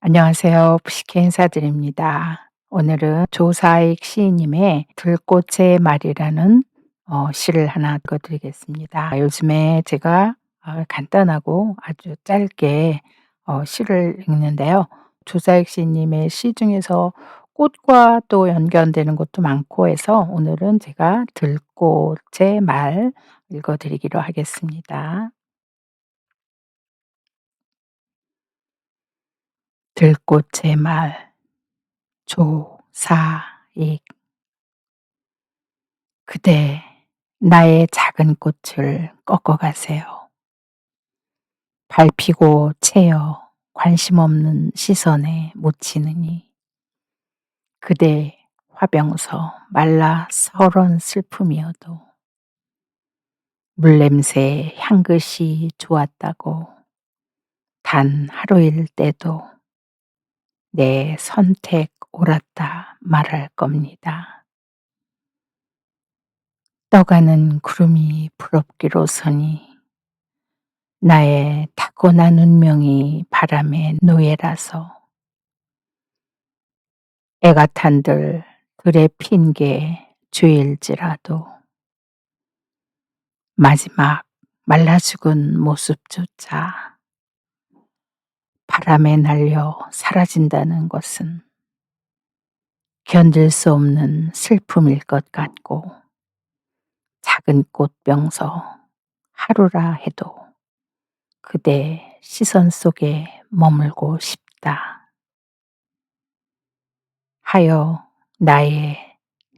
안녕하세요. 부식회 인사드립니다. 오늘은 조사익 시인님의 들꽃의 말이라는 어 시를 하나 읽어 드리겠습니다. 요즘에 제가 어 간단하고 아주 짧게 어 시를 읽는데요. 조사익 시인님의 시 중에서 꽃과 또 연관되는 것도 많고 해서 오늘은 제가 들꽃의 말 읽어 드리기로 하겠습니다. 들꽃의 말. 조사익. 그대 나의 작은 꽃을 꺾어 가세요. 밟히고 채여 관심 없는 시선에 묻히느니. 그대 화병서 말라 서러운 슬픔이어도. 물냄새 향긋이 좋았다고. 단 하루일 때도 내 선택 옳았다 말할 겁니다. 떠가는 구름이 부럽기로 서니 나의 타고난 운명이 바람의 노예라서 애가 탄들 들에 핀게 죄일지라도 마지막 말라 죽은 모습조차 바람에 날려 사라진다는 것은 견딜 수 없는 슬픔일 것 같고 작은 꽃병서 하루라 해도 그대 시선 속에 머물고 싶다. 하여 나의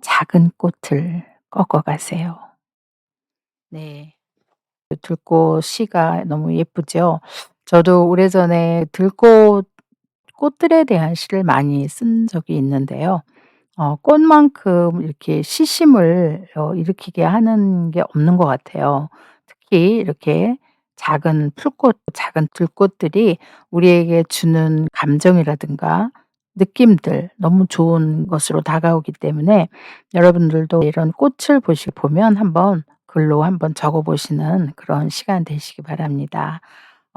작은 꽃을 꺾어 가세요. 네. 그 들꽃 시가 너무 예쁘죠. 저도 오래전에 들꽃 꽃들에 대한 시를 많이 쓴 적이 있는데요. 어 꽃만큼 이렇게 시심을 어 일으키게 하는 게 없는 것 같아요. 특히 이렇게 작은 풀꽃, 작은 들꽃들이 우리에게 주는 감정이라든가 느낌들 너무 좋은 것으로 다가오기 때문에 여러분들도 이런 꽃을 보시 보면 한번 글로 한번 적어 보시는 그런 시간 되시기 바랍니다.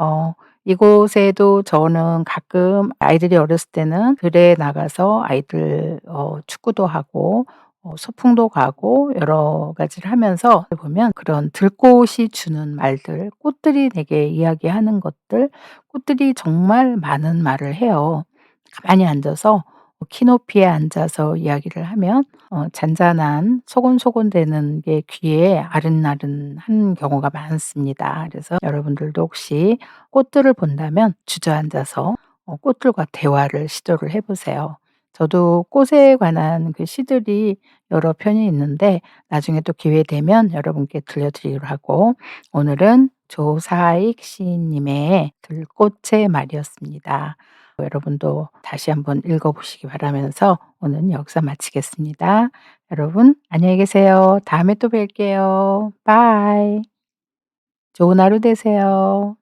어 이곳에도 저는 가끔 아이들이 어렸을 때는 들에 나가서 아이들 어 축구도 하고 어 소풍도 가고 여러 가지를 하면서 보면 그런 들꽃이 주는 말들, 꽃들이 되게 이야기하는 것들, 꽃들이 정말 많은 말을 해요. 가만히 앉아서 키 높이에 앉아서 이야기를 하면 어 잔잔한 소곤소곤대는 게 귀에 아른아른한 경우가 많습니다. 그래서 여러분들도 혹시 꽃들을 본다면 주저앉아서 어 꽃들과 대화를 시도를 해 보세요. 저도 꽃에 관한 그 시들이 여러 편이 있는데 나중에 또 기회 되면 여러분께 들려드리기로 하고 오늘은 조사익 시인님의 들꽃의 말이었습니다. 여러분도 다시 한번 읽어 보시기 바라면서 오늘은 여기서 마치겠습니다. 여러분 안녕히 계세요. 다음에 또 뵐게요. 바이. 좋은 하루 되세요.